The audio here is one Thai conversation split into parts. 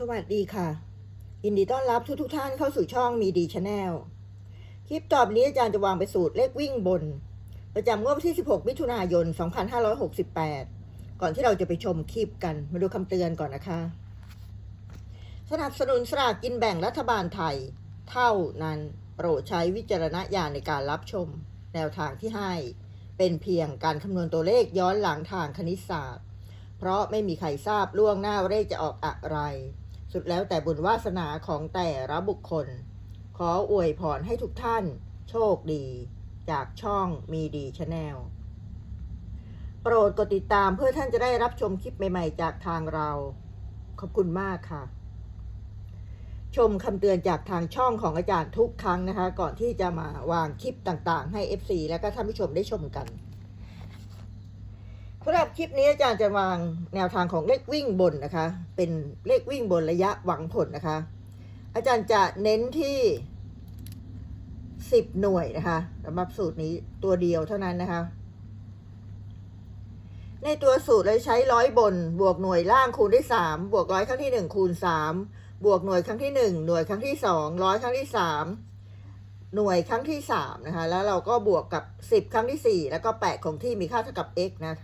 สวัสดีค่ะยินดีต้อนรับทุกทุกท่านเข้าสู่ช่องมีดีชาแนลคลิปต่อไปนี้อาจารย์จะวางไปสูตรเลขวิ่งบน ประจำงวดวันที่ 16 มิถุนายน 2568 ก่อนที่เราจะไปชมคลิปกัน มาดูคำเตือนก่อนนะคะ สนับสนุนสลากกินแบ่งรัฐบาลไทย เท่านั้นโปรดใช้วิจารณญาณในการรับชม แนวทางที่ให้ เป็นเพียงการคำนวณตัวเลขย้อนหลังทางคณิตศาสตร์ เพราะไม่มีใครทราบล่วงหน้าว่าเลขจะออกอะไร สุดแล้วแต่บุญวาสนาของแต่ละบุคคล ขออวยพรให้ทุกท่านโชคดี จากช่องมีดีชาแนลโปรดกดติดตามเพื่อท่านจะได้รับชมคลิปใหม่ๆ จากทางเรา ขอบคุณมากค่ะ ชมคำเตือนจากทางช่องของอาจารย์ทุกครั้งนะคะ ก่อนที่จะมาวางคลิปต่างๆ ให้ FC และก็ท่านผู้ชมได้ชมกัน สำหรับคลิปนี้อาจารย์จะวางแนวทางของเลขวิ่งบนนะคะ เป็นเลขวิ่งบนระยะหวังผลนะคะ อาจารย์จะเน้นที่สิบหน่วยนะคะสำหรับสูตรนี้ตัวเดียวเท่านั้นนะคะ ในตัวสูตรเลยใช้ร้อยบน บวกหน่วยล่างคูณด้วยสามบวกร้อยครั้งที่หนึ่งคูณสามบวกหน่วยครั้งที่หนึ่งหน่วยครั้งที่สองร้อยครั้งที่สามหน่วยครั้งที่สามนะคะ แล้วเราก็บวกกับสิบครั้งที่สี่แล้วก็แปดของที่มีค่าเท่ากับ x นะ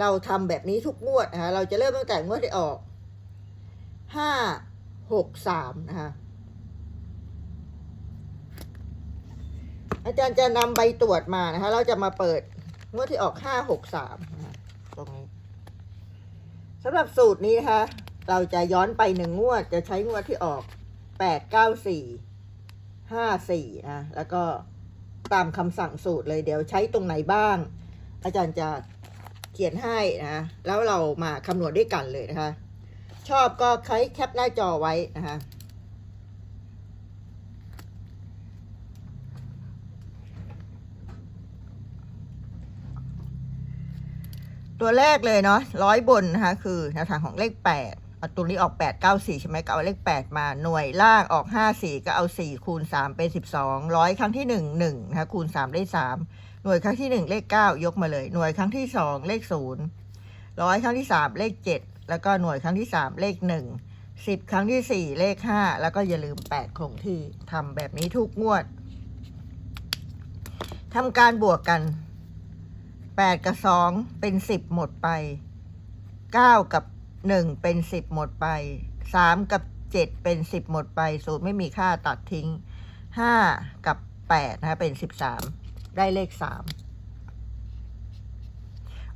เราทำแบบนี้ทุกงวดนะคะเราจะเริ่มตั้งแต่งวดที่ออกห้าหกสามนะคะอาจารย์จะนำใบตรวจมานะคะ เราจะมาเปิดงวดที่ออกห้าหกสามตรงนี้สำหรับสูตรนี้นะคะ เราจะย้อนไปหนึ่งงวด จะใช้งวดที่ออกแปดเก้าสี่ห้าสี่นะแล้วก็ตามคำสั่งสูตรเลยเดี๋ยวใช้ตรงไหนบ้าง อาจารย์จะ เขียนให้นะแล้วเรามาคำนวณด้วยกันเลยนะคะ ชอบก็ใช้แคปหน้าจอไว้นะคะตัวแรกเลยเนาะร้อยบนนะคะคือแนวทางของเลขแปดเอาตัวนี้ออกแปดเก้าสี่ใช่ไหมก็เอาเลขแปดมาหน่วยล่างออกห้าสี่ก็เอาสี่คูณสามเป็นสิบสองร้อยครั้งที่หนึ่งหนึ่งนะคะคูณสามได้สาม หน่วยครั้งที่หนึ่งเลขเก้ายกมาเลย หน่วยครั้งที่สองเลขศูนย์ร้อยครั้งที่สามเลขเจ็ดแล้วก็หน่วยครั้งที่สามเลขหนึ่งสิบครั้งที่สี่เลขห้าแล้วก็อย่าลืมแปดคงที่ทำแบบนี้ทุกงวดทำการบวกกันแปดกับสองเป็นสิบหมดไปเก้ากับหนึ่งเป็นสิบหมดไปสามกับเจ็ดเป็นสิบหมดไปศูนย์ไม่มีค่าตัดทิ้งห้ากับแปดนะคะเป็นสิบสาม ได้เลขสาม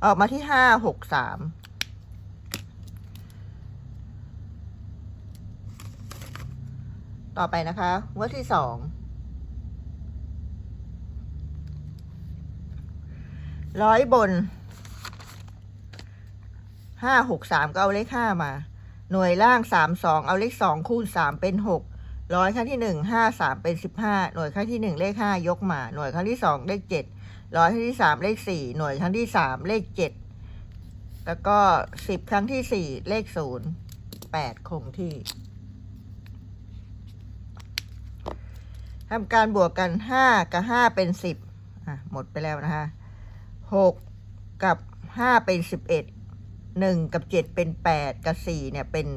ออกมาที่ห้าหกสามต่อไปนะคะงวดที่สองร้อยบนห้าหกสามก็เอาเลขห้ามา หน่วยล่างสามสองเอาเลขสองคูณสามเป็นหก ร้อยครั้งที่หนึ่งห้าสามเป็นสิบห้าหน่วยครั้งที่หนึ่งเลขห้ายกมา หน่วยครั้งที่สองเลขเจ็ดร้อยครั้งที่สามเลขสี่หน่วยครั้งที่สามเลขเจ็ดแล้วก็สิบครั้งที่สี่เลขศูนย์แปดคงที่ทำการบวกกันห้ากับห้าเป็นสิบอะหมดไปแล้วนะคะหกกับห้าเป็นสิบเอ็ดหนึ่งกับเจ็ดเป็นแปดกับสี่เนี่ยเป็น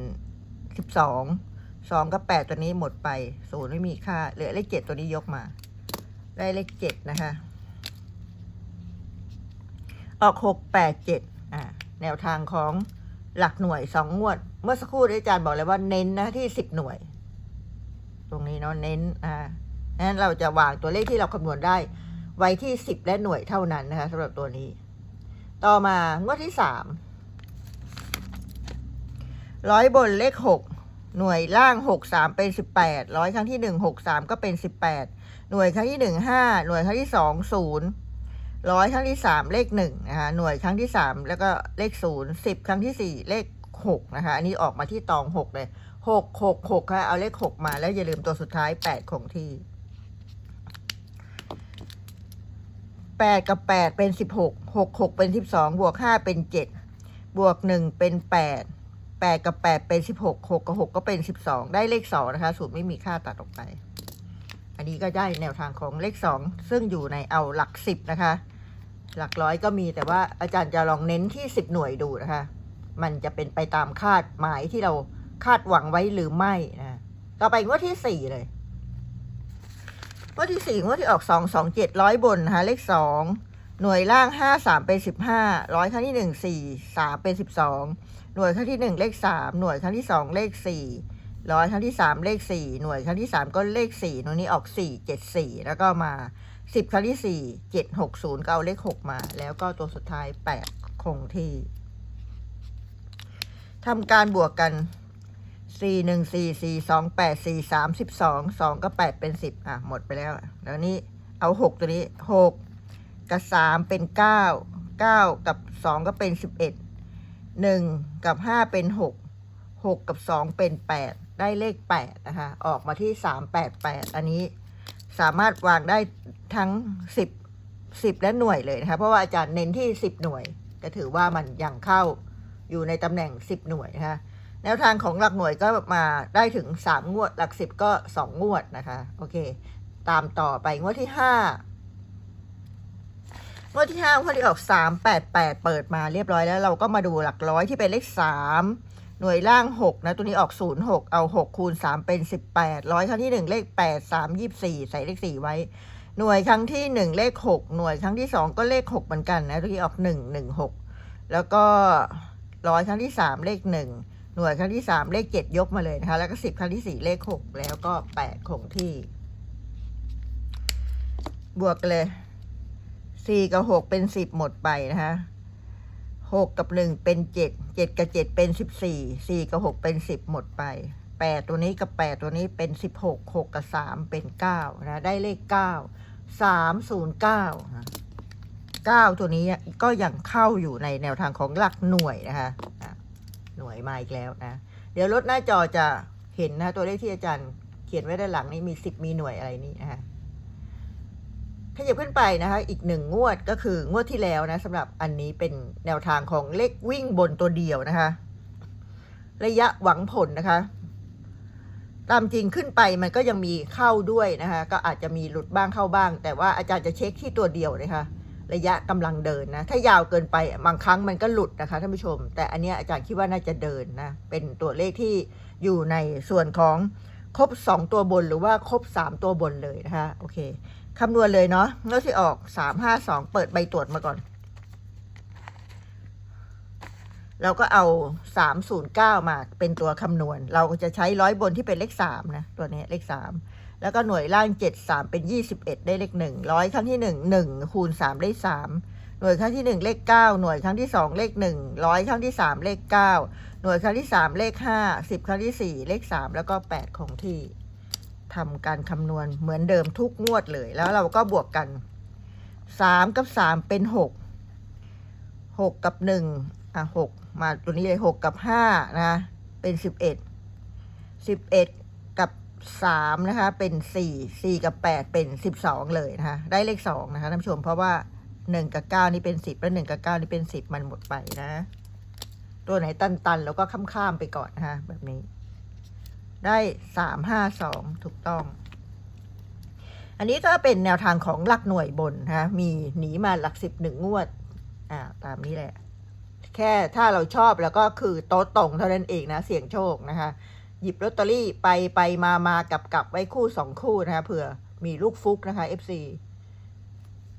สิบสอง สองกับแปดตัวนี้หมดไปศูนย์ไม่มีค่าเหลือเลขเจ็ดตัวนี้ยกมา ได้เลขเจ็ดนะคะ ออกหกแปดเจ็ดอ่าแนวทางของหลักหน่วยสองงวด เมื่อสักครู่อาจารย์บอกเลยว่าเน้นนะที่สิบหน่วย ตรงนี้เนาะเน้นอ่านั้นเราจะวางตัวเลขที่เราคำนวณได้ ไว้ที่สิบและหน่วยเท่านั้นนะคะสำหรับตัวนี้ ต่อมางวดที่สามร้อยบนเลขหก หน่วยล่างหกสามเป็นสิบแปดร้อยครั้งที่หนึ่งหกสามก็เป็นสิบแปดหน่วยครั้งที่หนึ่งห้าหน่วยครั้งที่สองศูนย์ร้อยครั้งที่สามเลขหนึ่งนะคะ หน่วยครั้งที่สามแล้วก็เลขศูนย์สิบครั้งที่สี่เลขหกนะคะ อันนี้ออกมาที่ตองหกเลยหกหกหกค่ะ เอาเลขหกมาแล้วอย่าลืมตัวสุดท้ายแปดคงที่แปดกับแปดเป็นสิบหกหกหกเป็นสิบสองบวกห้าเป็นเจ็ดบวกหนึ่งเป็นแปด แปดกับแปดเป็นสิบหกหกกับหกก็เป็นสิบสองได้เลขสองนะคะสูตรไม่มีค่าตัดออกไป อันนี้ก็ได้แนวทางของเลขสองซึ่งอยู่ในเอาหลักสิบนะคะ หลักร้อยก็มีแต่ว่าอาจารย์จะลองเน้นที่สิบหน่วยดูนะคะ มันจะเป็นไปตามคาดหมายที่เราคาดหวังไว้หรือไม่นะต่อไปงวดที่สี่เลยงวดที่สี่งวดที่ออกสองสองเจ็ดร้อยบนนะคะเลขสอง หน่วยล่างห้าสามเป็นสิบห้าร้อยครั้งที่หนึ่งสี่สามเป็นสิบสองหน่วยครั้งที่หนึ่งเลขสามหน่วยครั้งที่สองเลขสี่ร้อยครั้งที่สามเลขสี่หน่วยครั้งที่สามก็เลขสี่หน่วยนี้ออกสี่เจ็ดสี่แล้วก็มาสิบครั้งที่สี่เจ็ดหกศูนย์ก็เอาเลขหกมา แล้วก็ตัวสุดท้ายแปดคงที่ทำการบวกกันสี่หนึ่งสี่สี่สองแปดสี่สามสิบสองสองก็แปดเป็นสิบอะหมดไปแล้ว แล้วนี้เอาหกตัวนี้หก กับสามเป็นเก้าเก้ากับสองก็เป็นสิบเอ็ดหนึ่งกับห้าเป็นหกหกกับสองเป็นแปดได้เลขแปดนะคะ ออกมาที่สามแปดแปดอันนี้สามารถวางได้ทั้งสิบสิบและหน่วยเลยนะคะ เพราะว่าอาจารย์เน้นที่สิบหน่วยก็ถือว่ามันยังเข้าอยู่ในตำแหน่งสิบหน่วยนะคะแนวทางของหลักหน่วยก็มาได้ถึงสามงวด หลักสิบก็สองงวดนะคะ โอเค ตามต่อไปงวดที่ห้า งวดที่ห้างวดที่ออกสามแปดแปดเปิดมาเรียบร้อยแล้วเราก็มาดูหลักร้อยที่เป็นเลขสามหน่วยล่างหกนะตัวนี้ออกศูนย์หกเอาหกคูณสามเป็นสิบแปดร้อยครั้งที่หนึ่งเลขแปดสามยี่สี่ใส่เลขสี่ไว้ หน่วยครั้งที่หนึ่งเลขหกหน่วยครั้งที่สองก็เลขหกเหมือนกันนะตัวนี้ออกหนึ่งหนึ่งหกแล้วก็ร้อยครั้งที่สามเลขหนึ่งหน่วยครั้งที่สามเลขเจ็ดยกมาเลยนะคะ แล้วก็สิบครั้งที่สี่เลขหกแล้วก็แปดคงที่ บวกเลย สี่กับหกเป็นสิบหมดไปนะคะหกกับหนึ่งเป็นเจ็ดเจ็ดกับเจ็ดเป็นสิบสี่สี่กับหกเป็นสิบหมดไปแปดตัวนี้กับแปดตัวนี้เป็นสิบหกหกกับสามเป็นเก้านะได้เลขเก้าสามศูนย์เก้าเก้าตัวนี้ก็ยังเข้าอยู่ในแนวทางของหลักหน่วยนะคะหน่วยมาอีกแล้วนะ เดี๋ยวลดหน้าจอจะเห็นนะตัวเลขที่อาจารย์เขียนไว้ด้านหลังนี้มีสิบมีหน่วยอะไรนี่นะคะ ขยับขึ้นไปนะคะ อีกหนึ่งงวดก็คืองวดที่แล้วนะสำหรับอันนี้เป็นแนวทางของเลขวิ่งบนตัวเดียวนะคะ ระยะหวังผลนะคะ ตามจริงขึ้นไปมันก็ยังมีเข้าด้วยนะคะ ก็อาจจะมีหลุดบ้างเข้าบ้าง แต่ว่าอาจารย์จะเช็คที่ตัวเดียวนะคะ ระยะกำลังเดินนะ ถ้ายาวเกินไปบางครั้งมันก็หลุดนะคะท่านผู้ชม แต่อันนี้อาจารย์คิดว่าน่าจะเดินนะ เป็นตัวเลขที่อยู่ในส่วนของครบ 2 ตัวบนหรือว่าครบ 3 ตัวบนเลยนะคะโอเค คำนวณเลยเนาะเงาที่ออก3 5 2เปิดใบตรวจมาก่อน เราก็เอา309มาเป็นตัวคำนวณ เราจะใช้ร้อยบนที่เป็นเลข3นะ ตัวนี้เลข3แล้วก็หน่วยล่าง7 3เป็น21ได้เลข1ร้อยครั้งที่1 1คูณ3ได้3หน่วยครั้งที่ 1 เลข 9 หน่วยครั้งที่ 2 เลข 1 ร้อยครั้งที่ 3 เลข 9 หน่วยครั้งที่ 3 เลข 5 10 ครั้งที่ 4 เลข 3 แล้วก็ 8 ของที่ ทำการคำนวณเหมือนเดิมทุกงวดเลย แล้วเราก็บวกกัน 3 กับ 3 เป็น 6 6 กับ 1 อะ 6 มาตัวนี้เลย 6 กับ 5 นะ เป็น 11 11 กับ 3 นะคะ เป็น 4 4 กับ 8 เป็น 12 เลยนะคะ ได้เลข 2 นะคะท่านผู้ชมเพราะว่า 1 กับ 9 นี่เป็น 10 แล้ว1กับ 9 นี่เป็น 10 มันหมดไปนะ ตัวไหนตันๆ แล้วก็ข้ามๆไปก่อนนะคะแบบนี้ ได้3 5 2ถูกต้อง อันนี้ก็เป็นแนวทางของหลักหน่วยบนนะคะมีหนีมาหลักสิบหนึ่งงวด อ่า ตามนี้แหละ แค่ถ้าเราชอบแล้วก็คือโต๊ะตรงเท่านั้นเองนะ เสี่ยงโชคนะคะ หยิบลอตเตอรี่ไปไปมามากับกับไว้คู่สองคู่นะคะเผื่อมีลูกฟุกนะคะ FC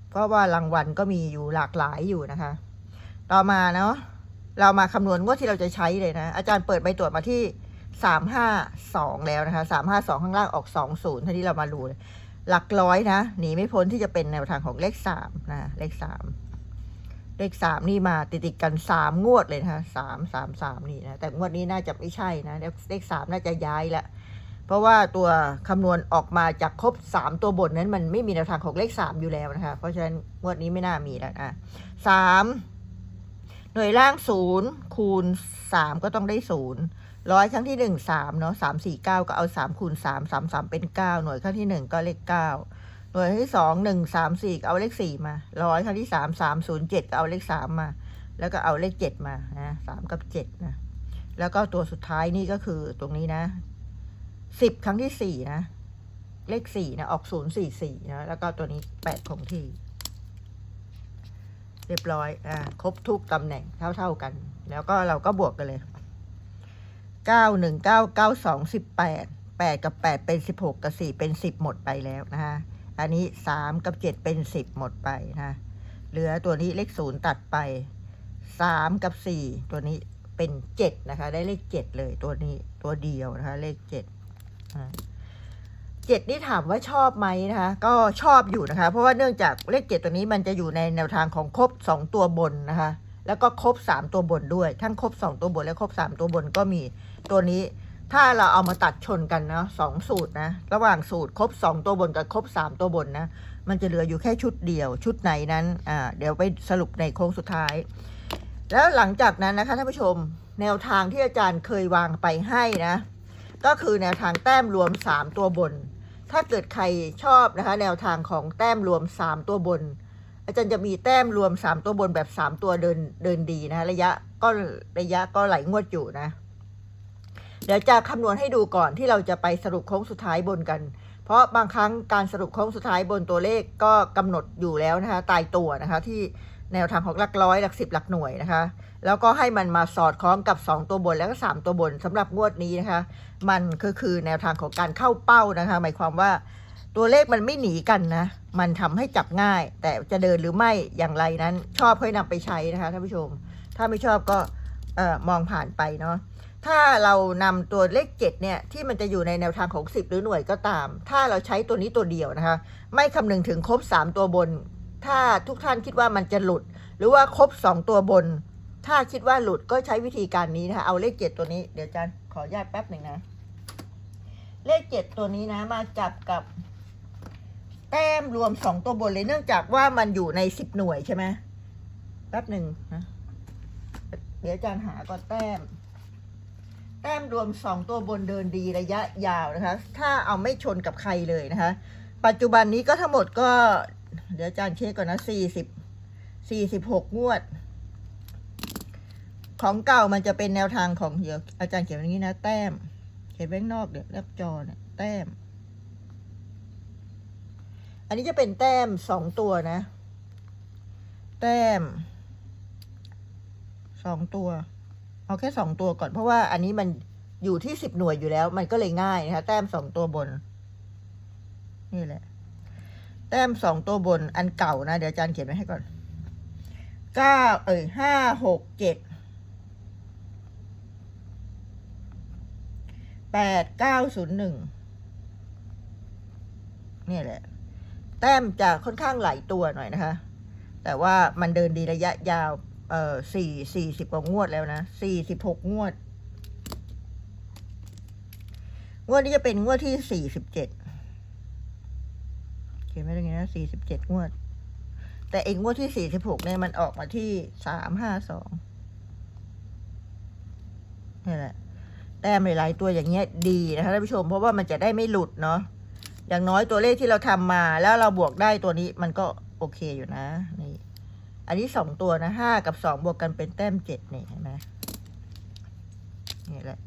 เพราะว่ารางวัลก็มีอยู่หลากหลายอยู่นะคะ ต่อมาเนาะเรามาคำนวณงวดที่เราจะใช้เลยนะ อาจารย์เปิดใบตรวจมาที่ สามห้าสองแล้วนะคะสามห้าสองข้างล่างออกสองศูนย์ที่เรามาดูหลักร้อยนะหนีไม่พ้นที่จะเป็นแนวทางของเลขสามนะเลขสามเลขสามนี่มาติดติดกันสามงวดเลยนะคะสามสามสามนี่นะแต่งวดนี้น่าจะไม่ใช่นะเลขสามน่าจะย้ายละเพราะว่าตัวคำนวณออกมาจากครบสามตัวบนนั้นมันไม่มีแนวทางของเลขสามอยู่แล้วนะคะเพราะฉะนั้นงวดนี้ไม่น่ามีแล้วนะสามหน่วยล่างศูนย์คูณสามก็ต้องได้ศูนย์ ร้อยครั้งที่หนึ่งสามเนาะสามสี่เก้าก็เอาสามคูณสามสามสามเป็นเก้าหน่วยครั้งที่หนึ่งก็เลขเก้าหน่วยที่สองหนึ่งสามสี่เอาเลขสี่มาร้อยครั้งที่สามสามศูนย์เจ็ดก็เอาเลขสามมา แล้วก็เอาเลขเจ็ดมานะสามกับเจ็ดนะแล้วก็ตัวสุดท้ายนี่ก็คือตรงนี้นะสิบครั้งที่สี่นะ เลขสี่นะออกศูนย์สี่สี่นะแล้วก็ตัวนี้แปดคงที่ เรียบร้อยอ่าครบทุกตำแหน่งเท่า ๆกัน แล้วก็เราก็บวกกันเลย เก้าหนึ่งเก้าเก้าสองสิบแปดแปดกับแปดเป็นสิบหกกับสี่เป็นสิบหมดไปแล้วนะคะอันนี้สามกับเจ็ดเป็นสิบหมดไปนะเหลือตัวนี้เลขศูนย์ตัดไปสามกับสี่ตัวนี้เป็นเจ็ดนะคะ ได้เลขเจ็ดเลยตัวนี้ตัวเดียวนะคะ เลขเจ็ดเจ็ดนี่ถามว่าชอบไหมนะคะ ก็ชอบอยู่นะคะ เพราะว่าเนื่องจากเลขเจ็ดตัวนี้มันจะอยู่ในแนวทางของครบสองตัวบนนะคะ แล้วก็ครบสามตัวบนด้วย ทั้งครบสองตัวบนและครบสามตัวบนก็มีตัวนี้ถ้าเราเอามาตัดชนกันนะสองสูตรนะ ระหว่างสูตรครบสองตัวบนกับครบสามตัวบนนะ มันจะเหลืออยู่แค่ชุดเดียว ชุดไหนนั้นอ่าเดี๋ยวไปสรุปในโค้งสุดท้าย แล้วหลังจากนั้นนะคะท่านผู้ชมแนวทางที่อาจารย์เคยวางไปให้นะ ก็คือแนวทางแต้มรวมสามตัวบน ถ้าเกิดใครชอบนะคะ แนวทางของแต้มรวมสามตัวบน อาจารย์จะมีแต้มรวมสามตัวบนแบบสามตัวเดินเดินดีนะ ระยะก็ระยะก็ไหลงวดอยู่นะ เดี๋ยวจะคำนวณให้ดูก่อนที่เราจะไปสรุปโค้งสุดท้ายบนกัน เพราะบางครั้งการสรุปโค้งสุดท้ายบนตัวเลขก็กำหนดอยู่แล้วนะคะ ตายตัวนะคะที่แนวทางของหลักร้อยหลักสิบหลักหน่วยนะคะ แล้วก็ให้มันมาสอดคล้องกับ 2 ตัวบนแล้วก็ 3 ตัวบนสำหรับงวดนี้นะคะ มันก็คือแนวทางของการเข้าเป้านะคะ หมายความว่า ตัวเลขมันไม่หนีกันนะ มันทำให้จับง่าย แต่จะเดินหรือไม่อย่างไรนั้น ชอบให้นำไปใช้นะคะท่านผู้ชม ถ้าไม่ชอบก็เอ่อมองผ่านไปเนาะถ้าเรานำตัวเลขเจ็ดเนี่ยที่มันจะอยู่ในแนวทางของสิบหรือหน่วยก็ตาม ถ้าเราใช้ตัวนี้ตัวเดียวนะคะ ไม่คำนึงถึงครบสามตัวบน ถ้าทุกท่านคิดว่ามันจะหลุด หรือว่าครบสองตัวบน ถ้าคิดว่าหลุดก็ใช้วิธีการนี้นะคะเอาเลขเจ็ดตัวนี้เดี๋ยวอาจารย์ขออนุญาตแป๊บหนึ่งนะ เลขเจ็ดตัวนี้นะมาจับกับ แต้มรวมสองตัวบนเลยเนื่องจากว่ามันอยู่ในสิบหน่วยใช่ไหมแป๊บหนึ่งนะเดี๋ยวอาจารย์หาก่อนแต้ม แต้มรวมสองตัวบนเดินดีระยะยาวนะคะ ถ้าเอาไม่ชนกับใครเลยนะคะ ปัจจุบันนี้ก็ทั้งหมดก็ เดี๋ยวอาจารย์เช็คก่อนนะสี่สิบสี่สิบหกงวด ของเก่ามันจะเป็นแนวทางของเดี๋ยวอาจารย์เขียนอย่างนี้นะ แต้ม เขียนไว้ข้างนอกเดี๋ยวแลบจอเนี่ยแต้ม อันนี้จะเป็นแต้มสองตัวนะ แต้มสองตัว เอาแค่สองตัวก่อนเพราะว่าอันนี้มันอยู่ที่สิบหน่วยอยู่แล้ว มันก็เลยง่ายนะคะ แต้มสองตัวบน นี่แหละ แต้มสองตัวบนอันเก่านะ เดี๋ยวอาจารย์เขียนไว้ให้ก่อนเก้าเอ้ยห้าหกเจ็ดแปดเก้าศูนย์หนึ่งนี่แหละ แต้มจะค่อนข้างไหลตัวหน่อยนะคะ แต่ว่ามันเดินดีระยะยาว เอ่อสี่สี่สิบกว่างวดแล้วนะสี่สิบหกงวด งวดนี้จะเป็นงวดที่สี่สิบเจ็ดเขียนไว้ตรงนี้นะสี่สิบเจ็ดงวด แต่เองงวดที่สี่สิบหกเนี่ยมันออกมาที่สามห้าสองนี่แหละแต้มหลายๆตัวอย่างเงี้ยดีนะคะท่านผู้ชม เพราะว่ามันจะได้ไม่หลุดเนาะ อย่างน้อยตัวเลขที่เราทำมา แล้วเราบวกได้ตัวนี้มันก็โอเคอยู่นะ นี่ อันนี้สองตัวนะห้ากับสองบวกกันเป็นแต้มเจ็ดนี่เห็นไหมนี่แหละ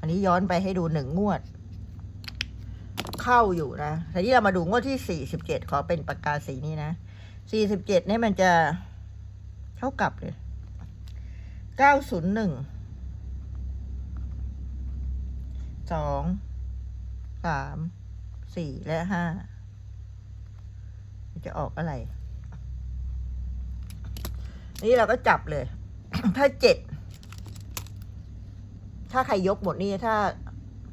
อันนี้ย้อนไปให้ดูหนึ่งงวด เข้าอยู่นะแต่ที่เรามาดูงวดที่สี่สิบเจ็ดขอเป็นปากกาสีนี้นะสี่สิบเจ็ดนี่มันจะเท่ากับเลยเก้าศูนย์หนึ่งสองสาม สี่และห้าจะออกอะไร นี่เราก็จับเลย ถ้าเจ็ด ถ้าใครยกหมดนี่ถ้า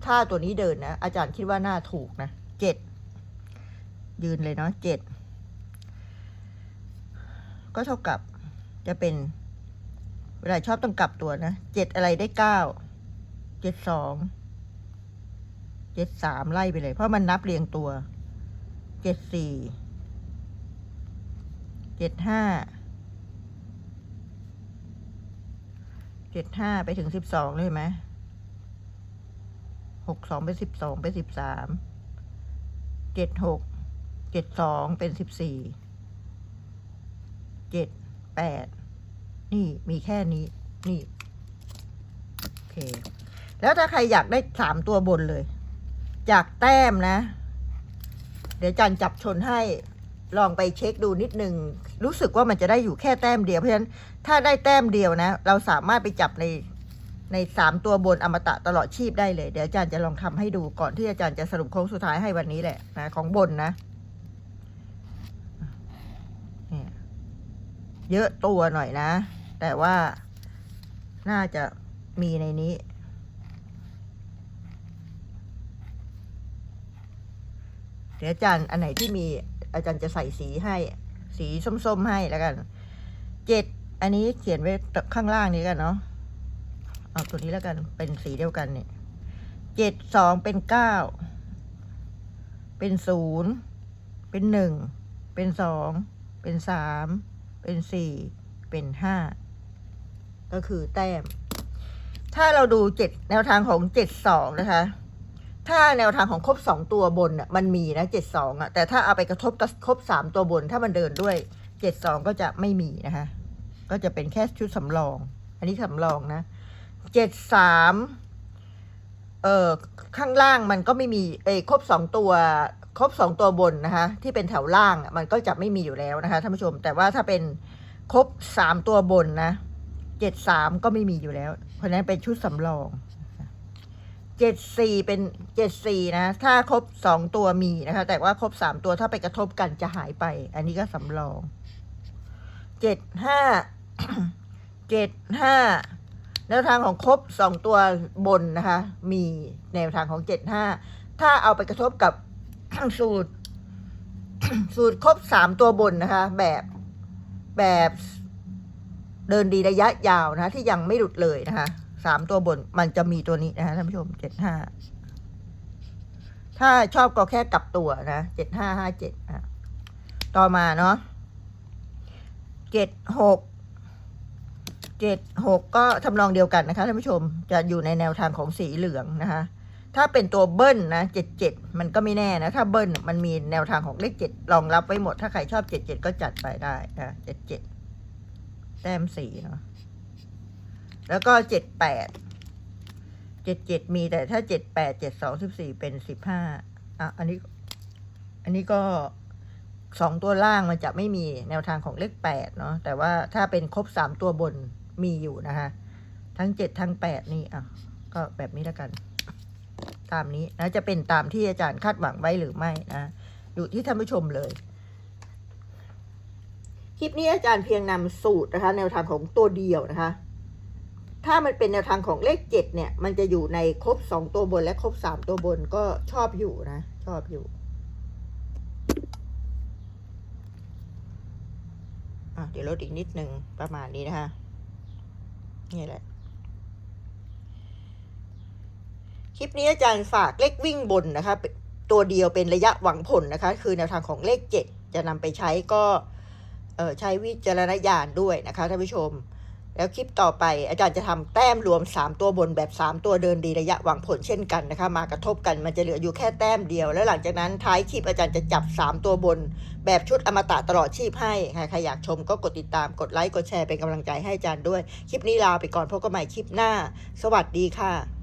ถ้าตัวนี้เดินนะ อาจารย์คิดว่าน่าถูกนะเจ็ด ยืนเลยเนาะเจ็ด ก็เท่ากับจะเป็น เวลาชอบต้องกลับตัวนะ เจ็ดอะไรได้เก้า เจ็ดสอง เจ็ดสามไล่ไปเลย เพราะมันนับเรียงตัวเจ็ดสี่เจ็ดห้าเจ็ดห้าไปถึงสิบสองเลยไหมหกสองเป็นสิบสองเป็นสิบสามเจ็ดหกเจ็ดสองเป็นสิบสี่เจ็ดแปดนี่มีแค่นี้ นี่ โอเค แล้วถ้าใครอยากได้สามตัวบนเลย จากแต้มนะ เดี๋ยวจันจับชนให้ลองไปเช็คดูนิดหนึ่งรู้สึกว่ามันจะได้อยู่แค่แต้มเดียวเพราะฉะนั้นถ้าได้แต้มเดียวนะ เราสามารถไปจับในในสามตัวบนอมตะตลอดชีพได้เลย เดี๋ยวอาจารย์จะลองทำให้ดูก่อนที่อาจารย์จะสรุปโค้งสุดท้ายให้วันนี้แหละนะของบนนะเนี่ยเยอะตัวหน่อยนะ แต่ว่าน่าจะมีในนี้ เดี๋ยวอาจารย์อันไหนที่มีอาจารย์จะใส่สีให้ สีส้มๆให้แล้วกันเจ็ดอันนี้เขียนไว้ข้างล่างนี้กันเนาะเอาตัวนี้แล้วกันเป็นสีเดียวกันเนี่ยเจ็ดสองเป็นเก้าเป็นศูนย์เป็นหนึ่งเป็นสองเป็นสามเป็นสี่เป็นห้าก็คือแต้ม ถ้าเราดูเจ็ดแนวทางของเจ็ดสองนะคะ ถ้าแนวทางของครบสองตัวบนอะมันมีนะเจ็ดสองอะแต่ถ้าเอาไปกระทบกับครบสามตัวบน ถ้ามันเดินด้วยเจ็ดสองก็จะไม่มีนะคะ ก็จะเป็นแค่ชุดสำรอง อันนี้สำรองนะเจ็ดสามเอ่อข้างล่างมันก็ไม่มีเอยครบสองตัวครบสองตัวบนนะคะที่เป็นแถวล่างอะมันก็จะไม่มีอยู่แล้วนะคะท่านผู้ชม แต่ว่าถ้าเป็นครบสามตัวบนนะเจ็ดสามก็ไม่มีอยู่แล้ว เพราะนั้นเป็นชุดสำรอง เจ็ดสี่เป็นเจ็ดสี่นะ ถ้าครบสองตัวมีนะคะ แต่ว่าครบสามตัวถ้าไปกระทบกันจะหายไป อันนี้ก็สำรองเจ็ดห้าเจ็ดห้าแนวทางของครบสองตัวบนนะคะ มีแนวทางของเจ็ดห้าถ้าเอาไปกระทบกับสูตร สูตรครบสามตัวบนนะคะ แบบแบบเดินดีระยะยาวนะที่ยังไม่หลุดเลยนะคะ สามตัวบน มันจะมีตัวนี้นะคะท่านผู้ชมเจ็ดห้าถ้าชอบก็แค่กลับตัวนะเจ็ดห้าห้าเจ็ดอะต่อมาเนาะเจ็ดหกเจ็ดหกก็ทำนองเดียวกันนะคะท่านผู้ชมจะอยู่ในแนวทางของสีเหลืองนะคะ ถ้าเป็นตัวเบิ้ลนะเจ็ดเจ็ดมันก็ไม่แน่นะ ถ้าเบิ้ลมันมีแนวทางของเลขเจ็ดรองรับไว้หมด ถ้าใครชอบเจ็ดเจ็ดก็จัดไปได้นะเจ็ดเจ็ดแต้มสีเนาะ แล้วก็เจ็ดแปดเจ็ดเจ็ดมีแต่ถ้าเจ็ดแปดเจ็ดสองสิบสี่เป็นสิบห้าอะอันนี้ อันนี้ก็สองตัวล่างมันจะไม่มีแนวทางของเลขแปดเนาะแต่ว่าถ้าเป็นครบสามตัวบนมีอยู่นะคะทั้งเจ็ดทั้งแปดนี่อะก็แบบนี้แล้วกัน ตามนี้นะจะเป็นตามที่อาจารย์คาดหวังไว้หรือไม่นะอยู่ที่ท่านผู้ชมเลย คลิปนี้อาจารย์เพียงนำสูตรนะคะ แนวทางของตัวเดียวนะคะ ถ้ามันเป็นแนวทางของเลขเจ็ดเนี่ย มันจะอยู่ในครบสองตัวบนและครบสามตัวบนก็ชอบอยู่นะ ชอบอยู่อะเดี๋ยวลดอีกนิดหนึ่งประมาณนี้นะคะนี่แหละ คลิปนี้อาจารย์ฝากเลขวิ่งบนนะคะ ตัวเดียวเป็นระยะหวังผลนะคะ คือแนวทางของเลขเจ็ดจะนำไปใช้ก็ใช้วิจารณญาณด้วยนะคะท่านผู้ชม แล้วคลิปต่อไปอาจารย์จะทำแต้มรวม 3 ตัวบนแบบ 3 ตัวเดินดีระยะหวังผลเช่นกันนะคะ มากระทบกันมันจะเหลืออยู่แค่แต้มเดียว แล้วหลังจากนั้นท้ายคลิปอาจารย์จะจับ 3 ตัวบน แบบชุดอมตะตลอดชีพให้ใครใครอยากชมก็กดติดตามกดไลค์กดแชร์เป็นกำลังใจให้อาจารย์ด้วย คลิปนี้ลาไปก่อนพบกันใหม่คลิปหน้า สวัสดีค่ะ